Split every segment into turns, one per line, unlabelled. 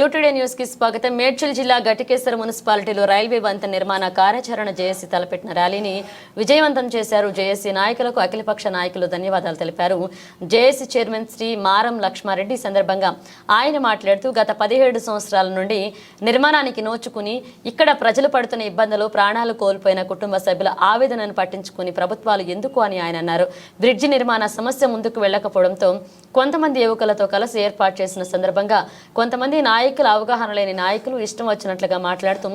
యూటుడే న్యూస్కి స్వాగతం. మేడ్చల్ జిల్లా గటికేశ్వర మున్సిపాలిటీలో రైల్వే వంతెన నిర్మాణ కార్యాచరణ జేఏసీ తలపెట్టిన ర్యాలీని విజయవంతం చేశారు జేఏసీ నాయకులకు అఖిలపక్ష నాయకులు ధన్యవాదాలు తెలిపారు. జేఏసీ చైర్మన్ శ్రీ మారం లక్ష్మారెడ్డి సందర్భంగా ఆయన మాట్లాడుతూ గత పదిహేడు సంవత్సరాల నుండి నిర్మాణానికి నోచుకుని ఇక్కడ ప్రజలు పడుతున్న ఇబ్బందులు ప్రాణాలు కోల్పోయిన కుటుంబ సభ్యుల ఆవేదనను పట్టించుకుని ప్రభుత్వాలు ఎందుకు అని ఆయన అన్నారు. బ్రిడ్జి నిర్మాణ సమస్య ముందుకు వెళ్ళకపోవడంతో కొంతమంది యువకులతో కలిసి ఏర్పాటు చేసిన సందర్భంగా కొంతమంది నాయకులు అవగాహన లేని నాయకులు ఇష్టం వచ్చినట్లుగా మాట్లాడుతూ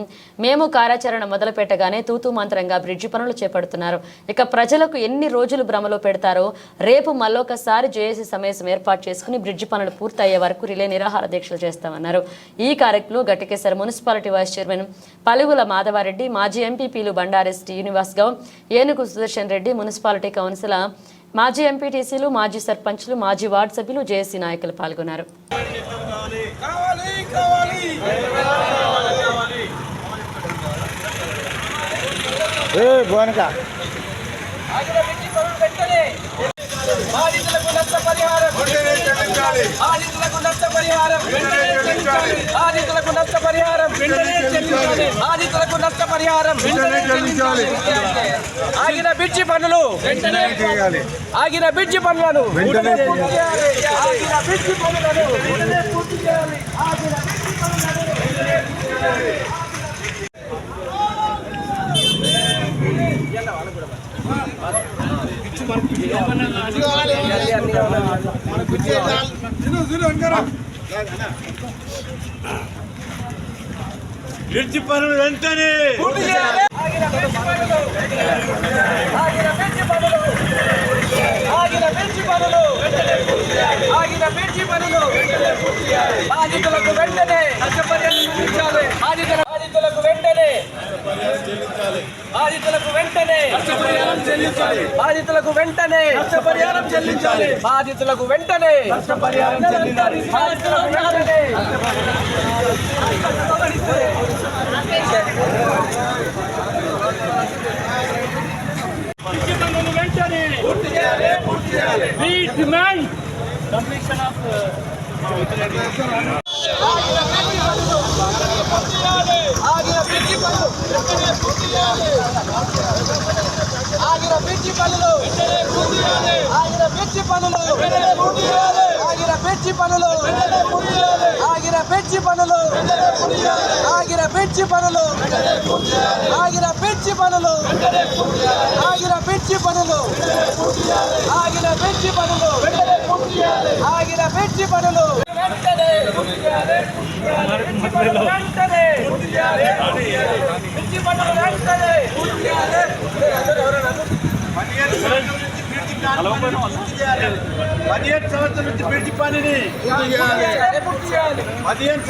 మేము కార్యాచరణ మొదలు పెట్టగానే తూతూ మంత్రంగా బ్రిడ్జి పనులు చేపడుతున్నారు. ఇక ప్రజలకు ఎన్ని రోజులు భ్రమలో పెడతారో రేపు మళ్ళొకసారి జేఏసీ సమావేశం ఏర్పాటు చేసుకుని బ్రిడ్జి పనులు పూర్తయ్యే వరకు రిలే నిరాహార దీక్షలు చేస్తామన్నారు. ఈ కార్యక్రమంలో గట్టికేశ్వర municipality vice chairman Palugula Madhavareddy మాజీ ఎంపీపీలు బండారెస్ శ్రీనివాస్ గౌడ్ ఏనుగు సుదర్శన్ రెడ్డి మున్సిపాలిటీ కౌన్సిలర్ మాజీ ఎంపీటీసీలు మాజీ సర్పంచ్లు మాజీ వార్డు సభ్యులు జేఏసీ నాయకులు పాల్గొన్నారు.
ఏ
బాధితులకు నష్టపరిహారం బాధితులకు నష్టపరిహారం బాధితులకు నష్టపరిహారం వెంటనే చెల్లించాలి బాధితులకు నష్టపరిహారం వెంటనే చెల్లించాలి ఆగిన బిడ్జి పనులు వెంటనే ఆగిన బిడ్జి పనులను
వెంటనే
పూర్తి చేయాలి. ఆగిన బిడ్జి పనులను. వెంటనే పూర్తి చేయాలి. ఆగిన బిడ్జి పనులను. వెంటనే పూర్తి చేయాలి.
బ్రిడ్జి పనులు వెంటనే
బాధితులకు వెంటనే బాధితులకు బాధితులకు వెంటనే నష్టపరిహారం చెల్లించాలి. బాధితులకు వెంటనే నష్టపరిహారం చెల్లించాలి. బాధితులకు వెంటనే నష్టపరిహారం చెల్లించాలి. బాధితులకు వెంటనే. పనులు వెంటనే. పూర్తి చేయాలి పూర్తి చేయాలి. వి డిమాండ్ కంప్లీషన్ ఆఫ్ ఆగిన పిచ్చి పనులు వెంటనే పూర్తి చేయాలి ఆగిన పిచ్చి పనులు వెంటనే పూర్తి చేయాలి ఆగిన పిచ్చి పనులు వెంటనే పూర్తి చేయాలి ఆగిన పిచ్చి పనులు వెంటనే పూర్తి చేయాలి ఆగిన పిచ్చి పనులు ఆగిన పిచ్చి పనులు ఆగిన పిచ్చి పనులు ఆగిన పిచ్చి పనులు ఆగిన పిచ్చి పనులు వెంటనే
పదిహేను నుంచి బిడ్జి పనిని పదిహేను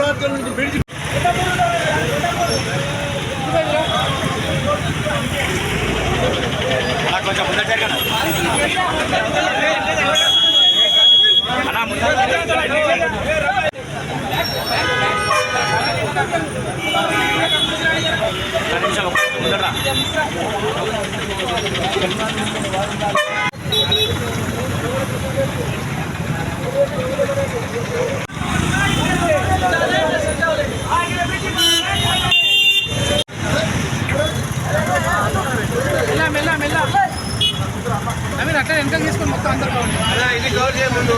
అన్నా ముందట అట్లా వెనకాల తీసుకొని మొత్తం అందరూ
ఇది గౌర్ చేయ ముందు.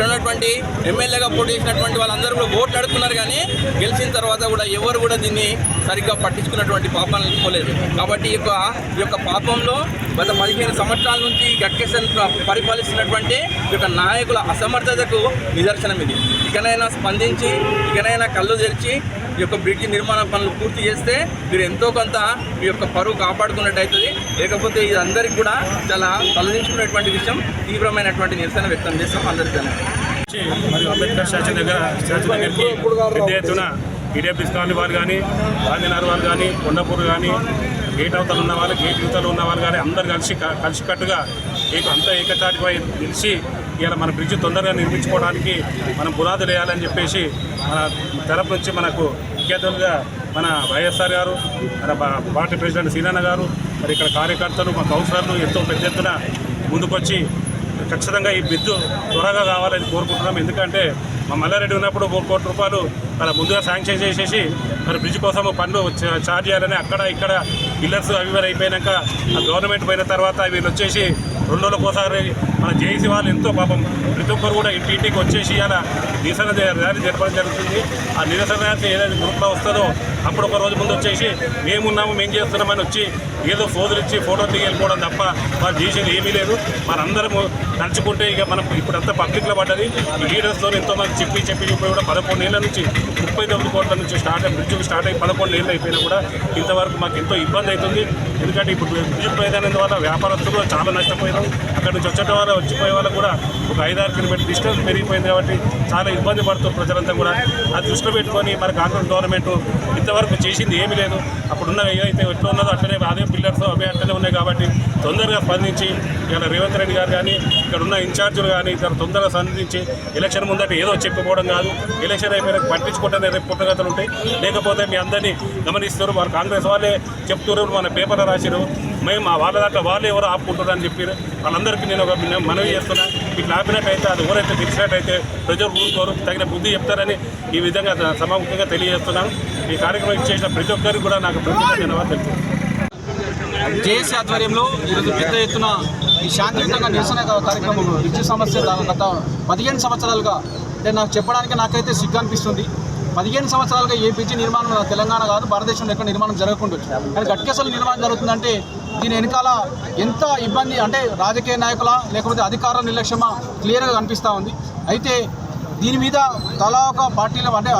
ఇక్కడ ఉన్నటువంటి ఎమ్మెల్యేగా పోటీ చేసినటువంటి వాళ్ళందరూ కూడా ఓట్లు అడుగుతున్నారు కానీ గెలిచిన తర్వాత కూడా ఎవరు కూడా దీన్ని సరిగ్గా పట్టించుకున్నటువంటి పాపాలను అనుకోలేదు. కాబట్టి ఈ యొక్క ఈ యొక్క పాపంలో గత పదిహేను సంవత్సరాల నుంచి గట్కేసన్ పరిపాలిస్తున్నటువంటి ఈ యొక్క నాయకుల అసమర్థతకు నిదర్శనం ఇది ఇకనైనా స్పందించి ఇకనైనా కళ్ళు తెరిచి ఈ యొక్క బ్రిడ్జ్ నిర్మాణ పనులు పూర్తి చేస్తే మీరు ఎంతో కొంత మీ యొక్క పరువు కాపాడుకున్నట్టు అవుతుంది లేకపోతే ఇది అందరికీ కూడా చాలా తలదించుకునేటువంటి విషయం తీవ్రమైనటువంటి నిరసన వ్యక్తం చేస్తాం. అందరికీ
మరియు అంబేద్కర్ స్టాచ్యూ దగ్గర స్టాచ్యూ దగ్గరికి పెద్ద ఎత్తున ఈడబ్ల్యూస్ కాలనీ వారు కానీ గాంధీనగర్ వారు కానీ కొండపూర్ కానీ గేట్ అవతల ఉన్న వాళ్ళు గేట్ యువతలు ఉన్న వాళ్ళు కానీ అందరు కలిసి కలిసికట్టుగా ఏక అంతా ఏకతాటిపై నిలిచి ఇలా మన బ్రిడ్జ్ తొందరగా నిర్మించుకోవడానికి మనం పునాదులు వేయాలని చెప్పేసి మన తరపు నుంచి మనకు ముఖ్యతలుగా మన వైఎస్ఆర్ గారు మన పార్టీ ప్రెసిడెంట్ సీనన్న గారు మరి ఇక్కడ కార్యకర్తలు మా కౌన్సిలర్లు ఎంతో పెద్ద ఎత్తున ముందుకొచ్చి ఖచ్చితంగా ఈ బిద్దు త్వరగా కావాలని కోరుకుంటున్నాం. ఎందుకంటే మా మల్లారెడ్డి ఉన్నప్పుడు ఒక కోటి రూపాయలు అలా ముందుగా శాంక్షన్ చేసేసి మరి బ్రిడ్జ్ కోసం పన్ను ఛార్జ్ చేయాలని అక్కడ ఇక్కడ పిల్లర్స్ అవి అయిపోయినాక అయిపోయాక గవర్నమెంట్ పోయిన తర్వాత వీళ్ళు వచ్చేసి రెండు రోజులకోసారి మన జేసీ వాళ్ళు ఎంతో పాపం ప్రతి ఒక్కరు కూడా ఇంటి ఇంటికి వచ్చేసి అలా నిరసన ర్యాలీ జరపడం జరుగుతుంది. ఆ నిరసన ర్యాలీ ఏదైతే గ్రూప్లో వస్తుందో అప్పుడు ఒక రోజు ముందు వచ్చేసి మేమున్నాము మేము చేస్తున్నామని వచ్చి ఏదో ఫోజులు ఇచ్చి ఫోటోలు దిగి వెళ్ళిపోవడం తప్ప వాళ్ళు చేసేది ఏమీ లేదు. మనందరము నడుచుకుంటే ఇక మనం ఇప్పుడంతా పబ్లిక్లో పడ్డది. లీడర్స్తో ఎంతోమంది చెప్పి చెప్పి చెప్పి కూడా పదకొండు ఏళ్ళ నుంచి ముప్పై తొమ్మిది కోట్ల నుంచి స్టార్ట్ అయ్యి బ్రిడ్జ్ స్టార్ట్ అయ్యి పదకొండు ఏళ్ళు అయిపోయినా కూడా ఇంతవరకు మాకు ఎంతో ఇబ్బంది అవుతుంది. ఎందుకంటే ఇప్పుడు విద్యుత్ పోయేదాని వల్ల వ్యాపారస్తులు కూడా చాలా నష్టపోయినాం అక్కడ నుంచి వచ్చేట వాళ్ళు వచ్చిపోయే వాళ్ళకు కూడా ఒక ఐదారు కిలోమీటర్ డిస్టెన్స్ పెరిగిపోయింది కాబట్టి చాలా ఇబ్బంది పడుతుంది ప్రజలంతా కూడా. అది దృష్టిలో పెట్టుకొని మరి కాంగ్రెస్ గవర్నమెంట్ ఇంతవరకు చేసింది ఏమీ లేదు. అప్పుడున్న ఏదైతే ఎట్లా ఉన్నదో అట్లనే అదే పిల్లర్స్ అవే అట్లనే ఉన్నాయి కాబట్టి తొందరగా స్పందించి ఇలా రేవంత్ రెడ్డి గారు కానీ ఇక్కడ ఉన్న ఇన్ఛార్జీలు కానీ ఇక్కడ తొందరగా స్పందించి ఎలక్షన్ ముందట ఏదో చెప్పిపోవడం కాదు. ఎలక్షన్ అయిపోయిన పట్టించుకుంటేనే రేపు పుట్టగతలు ఉంటాయి లేకపోతే మీ అందరినీ గమనిస్తారు. వారు కాంగ్రెస్ వాళ్ళే చెప్తున్నారు. మన పేపర్ రాశారు మేము మా వాళ్ళ దాంట్లో వాళ్ళు ఎవరు ఆపుకుంటారు అని చెప్పారు వాళ్ళందరికీ నేను ఒక మనవి చేస్తున్నా. ఇట్లా ఆపినట్టయితే అది ఎవరైతే తెలిసినట్టయితే ప్రజలు ఊరుకోరు. తగిన బుద్ధి చెప్తారని ఈ విధంగా సమాముఖంగా తెలియజేస్తున్నాను ఈ కార్యక్రమం ఇచ్చేసిన ప్రతి ఒక్కరికి కూడా నాకు ప్రత్యేక ధన్యవాదాలు తెలుపుతున్నాను
జేఏసీ ఆధ్వర్యంలో ఈరోజు పెద్ద ఎత్తున ఈ శాంతియుతంగా నిరసన కార్యక్రమం విద్యుత్ సమస్య గత పదిహేను సంవత్సరాలుగా అంటే నాకు చెప్పడానికి నాకైతే సిగ్గు అనిపిస్తుంది. పదిహేను సంవత్సరాలుగా ఏపీజీ నిర్మాణం తెలంగాణ కాదు భారతదేశంలో ఎక్కడ నిర్మాణం జరగకుండా కానీ గట్కేసలు నిర్మాణం జరుగుతుందంటే దీని వెనకాల ఎంత ఇబ్బంది అంటే రాజకీయ నాయకుల లేకపోతే అధికార నిర్లక్ష్యమా క్లియర్గా కనిపిస్తూ ఉంది. అయితే దీని మీద తలా ఒక పార్టీలో అంటే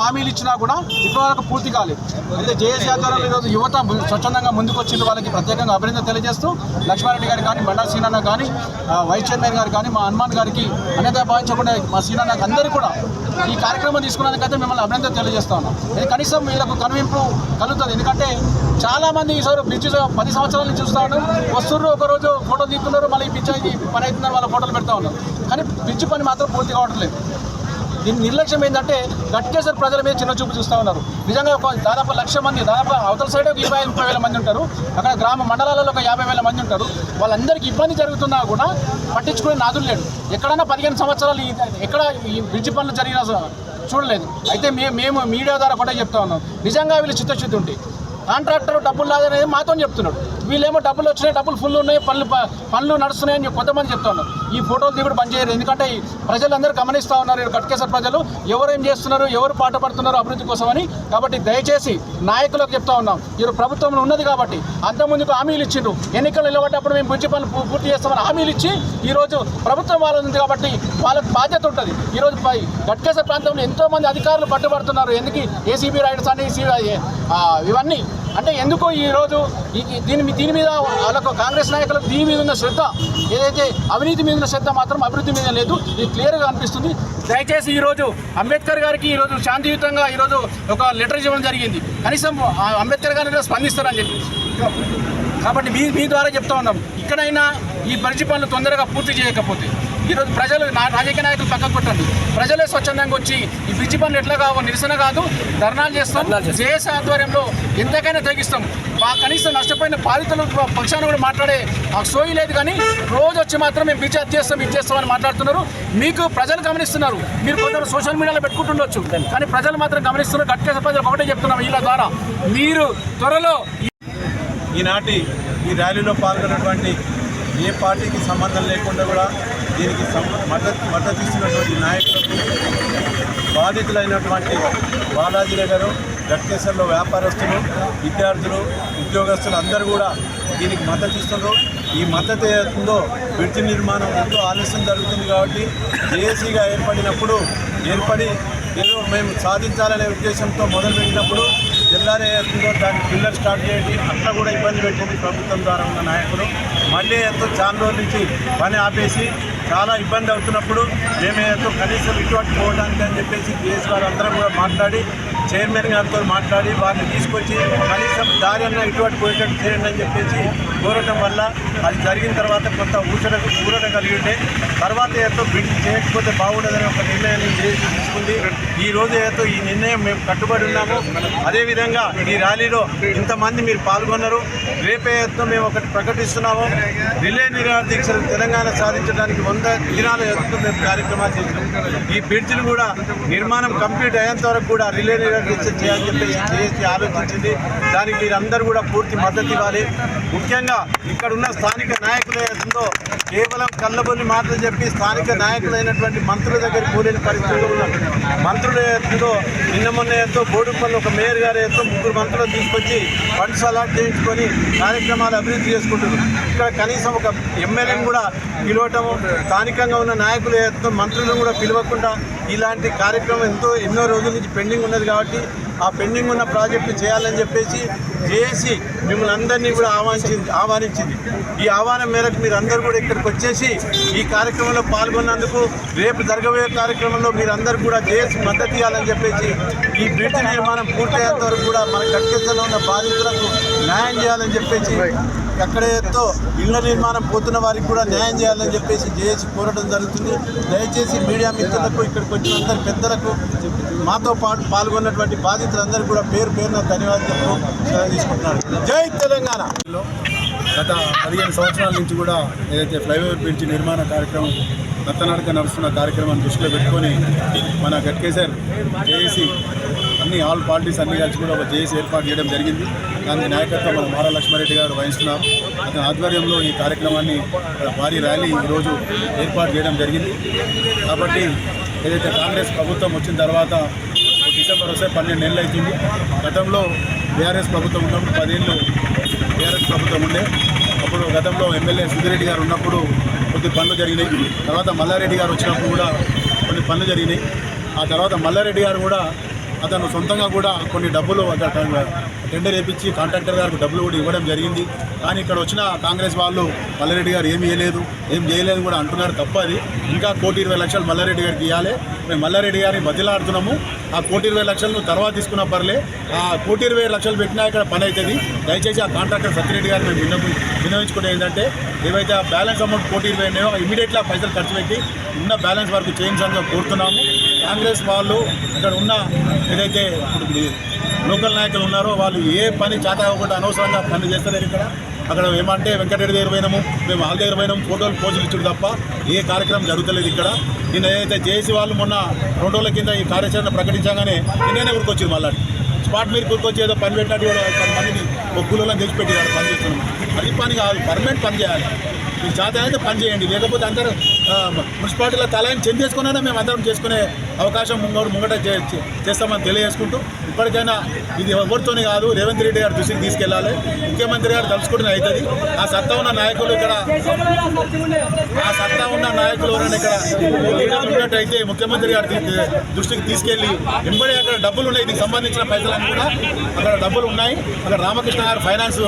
హామీలు ఇచ్చినా కూడా ఇప్పటివరకు పూర్తి కాలేదు. అయితే జేఏసీ ఆధ్వర్యంలో ఈరోజు యువత స్వచ్ఛందంగా ముందుకు వచ్చిన వాళ్ళకి ప్రత్యేకంగా అభినందన తెలియజేస్తూ లక్ష్మారెడ్డి గారు కానీ బండా సీనన్న కానీ వైస్ చైర్మన్ గారు కానీ మా హనుమాన్ గారికి అన్యత భావించకుండా మా సీనన్నకి అందరికీ కూడా ఈ కార్యక్రమం తీసుకున్నందుకైతే మిమ్మల్ని అభినందన తెలియజేస్తా ఉన్నాం. కనీసం వీళ్ళకు కనువింపు కలుగుతుంది. ఎందుకంటే చాలా మంది ఈసారి బ్రిడ్జ్ పది సంవత్సరాల నుంచి చూస్తూ ఉన్నారు. వస్తున్నారు ఒక రోజు ఫోటో తీస్తున్నారు మళ్ళీ పిచ్చ ఇది పని అవుతుందని వాళ్ళ ఫోటోలు పెడతా ఉన్నారు. కానీ బ్రిడ్జ్ పని మాత్రం పూర్తి కావట్లేదు దీని నిర్లక్ష్యం ఏంటంటే గట్కేసర్ ప్రజల మీద చిన్న చూపు చూస్తూ ఉన్నారు. నిజంగా ఒక దాదాపు లక్ష మంది దాదాపు అవతల సైడ్ ఒక ఇరవై ముప్పై వేల మంది ఉంటారు. అక్కడ గ్రామ మండలాలలో ఒక యాభై వేల మంది ఉంటారు. వాళ్ళందరికీ ఇబ్బంది జరుగుతున్నా కూడా పట్టించుకునే నాదులు లేడు ఎక్కడైనా పదిహేను సంవత్సరాలు ఈ- ఎక్కడ ఈ బ్రిడ్జ్ పనులు జరిగిన చూడలేదు. అయితే మేము మేము మీడియా ద్వారా కూడా చెప్తా ఉన్నాం. నిజంగా వీళ్ళు చిత్తశుద్ధి ఉంటే కాంట్రాక్టర్ డబ్బులు రాదనేది మాతో చెప్తున్నాడు. వీళ్ళేమో డబ్బులు వచ్చినాయి డబ్బులు ఫుల్ ఉన్నాయి పనులు పనులు నడుస్తున్నాయని చెప్పి కొంతమంది చెప్తా ఈ ఫోటోలు దిగుడు బంద్ చేయరు. ఎందుకంటే ఈ ప్రజలందరూ గమనిస్తూ ఉన్నారు ఈ కట్కేసర్ ప్రజలు. ఎవరు ఏం చేస్తున్నారు ఎవరు పాట పడుతున్నారు అభివృద్ధి కోసమని. కాబట్టి దయచేసి నాయకులకు చెప్తా ఉన్నాం. ఈరోజు ప్రభుత్వం ఉన్నది కాబట్టి అంతకుముందుకు హామీలు ఇచ్చిండ్రు. ఎన్నికలు నిలబడ్డప్పుడు మేము బుజ్జి పనులు పూర్తి చేస్తామని హామీలు ఇచ్చి ఈ రోజు ప్రభుత్వం వాళ్ళ ఉంది కాబట్టి వాళ్ళకి బాధ్యత ఉంటుంది. ఈ రోజు గట్కేసర్ ప్రాంతంలో ఎంతో మంది అధికారులు పట్టుబడుతున్నారు. ఎందుకు ఏసీబీ రైడర్స్ అని ఇవన్నీ. అంటే ఎందుకో ఈరోజు దీని దీని మీద వాళ్ళకు కాంగ్రెస్ నాయకులకు దీని మీద ఉన్న శ్రద్ధ ఏదైతే అవినీతి మీద ఉన్న శ్రద్ధ మాత్రం అభివృద్ధి మీద లేదు. ఇది క్లియర్గా అనిపిస్తుంది. దయచేసి ఈ రోజు అంబేద్కర్ గారికి ఈ రోజు శాంతియుతంగా ఈరోజు ఒక లెటర్ ఇవ్వడం జరిగింది. కనీసం ఆ అంబేద్కర్ గారిని స్పందిస్తారని చెప్పి. కాబట్టి మీ మీ ద్వారా చెప్తా ఉన్నాం. ఇక్కడైనా ఈ పరిచి పనులు తొందరగా పూర్తి చేయకపోతే
ఈరోజు ప్రజలు నా- రాజకీయ నాయకులు పక్కకు కొట్టండి ప్రజలే స్వచ్ఛందంగా వచ్చి ఈ పిచ్చి పనులు ఎట్లా కావో నిరసన కాదు ధర్నాలు చేస్తాం. జేఎస్ ఆధ్వర్యంలో ఎంతకైనా తెగిస్తాం. మా కనీసం నష్టపోయిన బాధితుల పక్షాన కూడా మాట్లాడే ఆ సోయి లేదు కానీ రోజు వచ్చి మాత్రం మేము పిచ్చి అది చేస్తాం ఇది చేస్తామని మాట్లాడుతున్నారు. మీకు ప్రజలు గమనిస్తున్నారు. మీరు కొందరు సోషల్ మీడియాలో పెట్టుకుంటుండొచ్చు. కానీ ప్రజలు మాత్రం గమనిస్తున్నారు. గట్టిగా ప్రజలు ఒకటే చెప్తున్నాం వీళ్ళ ద్వారా. మీరు త్వరలో
ఈనాటి ఈ ర్యాలీలో పాల్గొన్నటువంటి ఏ పార్టీకి సంబంధం లేకుండా కూడా దీనికి మద్దతు మద్దతు ఇస్తున్నటువంటి నాయకులకు బాధితులైనటువంటి బాలాజీ గారు గట్కేశ్వర్లో వ్యాపారస్తులు విద్యార్థులు ఉద్యోగస్తులు అందరూ కూడా దీనికి మద్దతు ఇస్తున్నారు. ఈ మద్దతు ఏదో బ్రిడ్జ్ నిర్మాణం ఎంతో ఆలస్యం జరుగుతుంది కాబట్టి జేఏసీగా ఏర్పడినప్పుడు ఏర్పడి ఏదో మేము సాధించాలనే ఉద్దేశంతో మొదలుపెట్టినప్పుడు జిల్లాలో ఎత్తుందో దాని పిల్లర్ స్టార్ట్ చేయండి. అట్లా కూడా ఇబ్బంది పెట్టింది ప్రభుత్వం ద్వారా ఉన్న నాయకులు. మళ్ళీ ఎంతో చాలా రోజుల నుంచి పని ఆపేసి చాలా ఇబ్బంది అవుతున్నప్పుడు మేమేదో కనీసం ఇటువంటి పోవడానికి అని చెప్పేసి కేఎస్ గారు అందరం కూడా మాట్లాడి చైర్మన్ గారితో మాట్లాడి వారిని తీసుకొచ్చి కనీసం దారి అన్న ఇటువంటి పోయేటట్టు చేయండి అని చెప్పేసి కోరటం వల్ల అది జరిగిన తర్వాత కొంత ఊచట ఊరట కలిగి ఉంటే తర్వాత ఏదో బిడ్డ చేయకపోతే బాగుండదని ఒక నిర్ణయాన్ని తీసుకుంది. ఈ రోజు ఏదో ఈ నిర్ణయం మేము కట్టుబడి ఉన్నాము. అదేవిధంగా ఈ ర్యాలీలో ఇంతమంది మీరు పాల్గొన్నారు. రేపే ఎత్తు మేము ఒకటి ప్రకటిస్తున్నాము. రిలే నిరాహార దీక్షలు తెలంగాణ సాధించడానికి వంద దినాల ఎత్తు మేము కార్యక్రమాలు చేసినాం. ఈ బ్రిడ్జ్లు కూడా నిర్మాణం కంప్లీట్ అయ్యేంత వరకు కూడా రిలే నిరాహార దీక్ష చేయాలని చెప్పేసి ఆలోచించింది. దానికి మీరందరూ కూడా పూర్తి మద్దతు ఇవ్వాలి. ముఖ్యంగా ఇక్కడ ఉన్న స్థానిక నాయకులు ఏదో కేవలం కళ్ళబొల్లి మాటలు చెప్పి స్థానిక నాయకులైనటువంటి మంత్రుల దగ్గర కూలిన పరిస్థితులు ఉన్నారు. మంత్రులు ఎంతో నిన్న మొన్న ఎంతో బోడుపల్లి ఒక మేయర్ గారు ఎత్తు ముగ్గురు మంత్రులను తీసుకొచ్చి ఫండ్స్ అలాట్ చేయించుకొని కార్యక్రమాలు అభివృద్ధి చేసుకుంటున్నారు. ఇక్కడ కనీసం ఒక ఎమ్మెల్యేని కూడా పిలవటము స్థానికంగా ఉన్న నాయకులు ఎంతో మంత్రులను కూడా పిలవకుండా ఇలాంటి కార్యక్రమం ఎంతో ఎన్నో రోజుల నుంచి పెండింగ్ ఉన్నది కాబట్టి ఆ పెండింగ్ ఉన్న ప్రాజెక్టు చేయాలని చెప్పేసి చేసి మిమ్మల్ని అందరినీ కూడా ఆహ్వానించింది ఆహ్వానించింది. ఈ ఆహ్వానం మేరకు మీరు అందరూ కూడా ఇక్కడికి వచ్చేసి ఈ కార్యక్రమంలో పాల్గొన్నందుకు రేపు జరగబోయే కార్యక్రమంలో మీరందరూ కూడా జేఏసీ మద్దతు ఇవ్వాలని చెప్పేసి ఈ బ్రిడ్జ్ నిర్మాణం పూర్తయ్యేంత వరకు కూడా మన కట్కెత్తలో ఉన్న బాధితులకు న్యాయం చేయాలని చెప్పేసి ఎక్కడేదో ఇళ్ళ నిర్మాణం పోతున్న వారికి కూడా న్యాయం చేయాలని చెప్పేసి జేఏసీ కోరడం జరుగుతుంది. దయచేసి మీడియా మిత్రులకు ఇక్కడికి వచ్చిన అందరి పెద్దలకు మాతో పాటు పాల్గొన్నటువంటి బాధితులందరూ కూడా పేరు పేరున ధన్యవాదాలు తీసుకుంటున్నారు జై తెలంగాణ!
గత పదిహేను సంవత్సరాల నుంచి కూడా ఏదైతే ఫ్లైఓవర్ బ్రిడ్జ్ నిర్మాణ కార్యక్రమం నత్తనడక నడుస్తున్న కార్యక్రమాన్ని దృష్టిలో పెట్టుకొని మన గట్కేసర్ జేఏసీ అన్ని ఆల్ పార్టీస్ అన్ని కలిసి కూడా ఒక జేఏసీ ఏర్పాటు చేయడం జరిగింది. దానికి నాయకత్వం మన మారా లక్ష్మారెడ్డి గారు వహిస్తున్నారు. అతని ఆధ్వర్యంలో ఈ కార్యక్రమాన్ని భారీ ర్యాలీ ఈరోజు ఏర్పాటు చేయడం జరిగింది. కాబట్టి ఏదైతే కాంగ్రెస్ ప్రభుత్వం వచ్చిన తర్వాత డిసెంబర్ వస్తే పన్నెండు నెలలు అవుతుంది. గతంలో బీఆర్ఎస్ ప్రభుత్వం ఉన్నప్పుడు పదేళ్ళు బీఆర్ఎస్ ప్రభుత్వం ఉండే. అప్పుడు గతంలో ఎమ్మెల్యే సుధిరెడ్డి గారు ఉన్నప్పుడు కొద్ది పనులు జరిగినాయి. తర్వాత మల్లారెడ్డి గారు వచ్చినప్పుడు కూడా కొన్ని పనులు జరిగినాయి. ఆ తర్వాత మల్లారెడ్డి గారు కూడా అతను సొంతంగా కూడా కొన్ని డబ్బులు అక్కడ టెండర్ వేయించి కాంట్రాక్టర్ గారికి డబ్బులు కూడా ఇవ్వడం జరిగింది. కానీ ఇక్కడ వచ్చిన కాంగ్రెస్ వాళ్ళు మల్లారెడ్డి గారు ఏమి చేయలేదు. ఏం చేయలేదు కూడా అంటున్నారు తప్ప అది ఇంకా కోటి ఇరవై లక్షలు మల్లారెడ్డి గారికి ఇవ్వాలి. మేము మల్లారెడ్డి గారిని బదిలాడుతున్నాము ఆ కోటి ఇరవై లక్షలను తర్వాత తీసుకున్న పర్లే. ఆ కోటి ఇరవై లక్షలు పెట్టినా ఇక్కడ పని అవుతుంది. దయచేసి ఆ కాంట్రాక్టర్ సత్యరెడ్డి గారిని మేము విన్నపి విన్నవించుకునే ఏంటంటే ఏవైతే ఆ బ్యాలెన్స్ అమౌంట్ కోటి ఇరవై ఉన్నాయో ఇమీడియట్గా పైసలు ఖర్చు పెట్టి ఉన్న బ్యాలెన్స్ వరకు చేయించాలని కోరుతున్నాము. కాంగ్రెస్ వాళ్ళు ఇక్కడ ఉన్న ఏదైతే ఇప్పుడు లోకల్ నాయకులు ఉన్నారో వాళ్ళు ఏ పని చేత అవ్వకుండా అనవసరంగా పని చేస్తలేరు ఇక్కడ. అక్కడ ఏమంటే వెంకటరెడ్డి దగ్గర పోయినాము మేము వాళ్ళ దగ్గర పోయినాము ఫోటోలు పోజులు ఇచ్చుడు తప్ప ఏ కార్యక్రమం జరుగుతలేదు ఇక్కడ. నిన్న ఏదైతే చేసి వాళ్ళు మొన్న రెండు రోజుల కింద ఈ కార్యాచరణ ప్రకటించగానే నిన్ననే ఊరికొచ్చింది మళ్ళీ స్పాట్ మీద ఊరికొచ్చి ఏదో పని పెట్టినట్టు కూడా పది మందిని ఒగ్గులలో తెచ్చిపెట్టి పని చేస్తున్నాం అది పని కాదు పర్మనెంట్ పని చేయాలి. మీ చేత అయితే పని చేయండి. లేకపోతే అందరూ మున్సిపాలిటీలో తలాన్ని చెంది చేసుకున్నా మేము అందరం చేసుకునే అవకాశం ముంగడు ముంగట చేస్తామని తెలియజేసుకుంటూ ఇప్పటికైనా ఇది ఎవరితోనే కాదు రేవంత్ రెడ్డి గారు దృష్టికి తీసుకెళ్ళాలి. ముఖ్యమంత్రి గారు తలుచుకుంటే అవుతుంది. ఆ సత్తా ఉన్న నాయకులు ఇక్కడ ఆ సత్తా ఉన్న నాయకులు ఎవరైనా ఇక్కడ ఉన్నట్టయితే ముఖ్యమంత్రి గారి దృష్టికి తీసుకెళ్ళి వెంబడి అక్కడ డబ్బులు ఉన్నాయి. దీనికి సంబంధించిన పైసలు కూడా అక్కడ డబ్బులు ఉన్నాయి. అక్కడ రామకృష్ణ గారు ఫైనాన్స్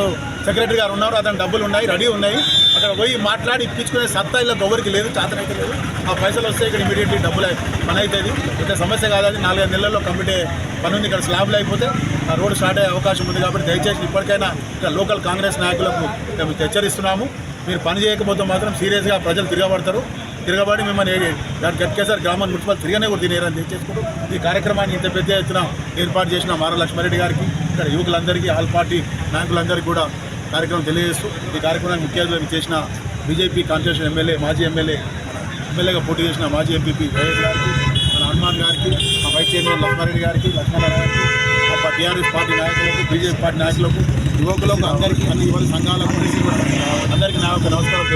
సెక్రటరీ గారు ఉన్నారు. అతని డబ్బులు ఉన్నాయి రెడీ ఉన్నాయి. అక్కడ పోయి మాట్లాడి ఇప్పించుకునే సత్తా ఇలా ఎవరికి లేదు చాతనైతే లేదు. ఆ పైసలు వస్తే ఇక్కడ ఇమీడియట్లీ డబ్బులు అయి- పని అవుతుంది సమస్య కాదని నాలుగైదు నెలల్లో కంప్లీట్ పని ఉంది. ఇక్కడ స్లాబ్లు అయిపోతే ఆ రోడ్డు స్టార్ట్ అయ్యే అవకాశం ఉంది కాబట్టి దయచేసి ఇప్పటికైనా ఇక్కడ లోకల్ కాంగ్రెస్ నాయకులకు మేము హెచ్చరిస్తున్నాము. మీరు పని చేయకపోతే మాత్రం సీరియస్గా ప్రజలు తిరగబడతారు. తిరగబడి మిమ్మల్ని దాని గట్కేసారి గ్రామాన్ని మున్సిపల్ తిరగనే కూడా తినేరని తెలియజేసుకుంటూ ఈ కార్యక్రమాన్ని ఇంత పెద్ద ఎత్తున ఏర్పాటు చేసిన మారా లక్ష్మారెడ్డి గారికి ఇక్కడ యువకులందరికీ ఆల్ పార్టీ నాయకులందరికీ కూడా కార్యక్రమం తెలియజేస్తూ ఈ కార్యక్రమానికి ముఖ్య అతిథిగా చేసిన బీజేపీ కాన్స్టిట్యూషన్ ఎమ్మెల్యే మాజీ ఎమ్మెల్యే ఎమ్మెల్యేగా పోటీ చేసిన మాజీ ఎంపీపీ వైఎస్ గారికి మన హనుమాన్ గారికి మా వైస్ చైర్మన్ లక్ష్మారెడ్డి గారికి లక్ష్మణరావు గారికి మా టీఆర్ఎస్ పార్టీ నాయకులకు బీజేపీ పార్టీ నాయకులకు యువకులకు అందరికీ అన్ని యువత సంఘాలకు అందరికీ నా యొక్క నమస్కారం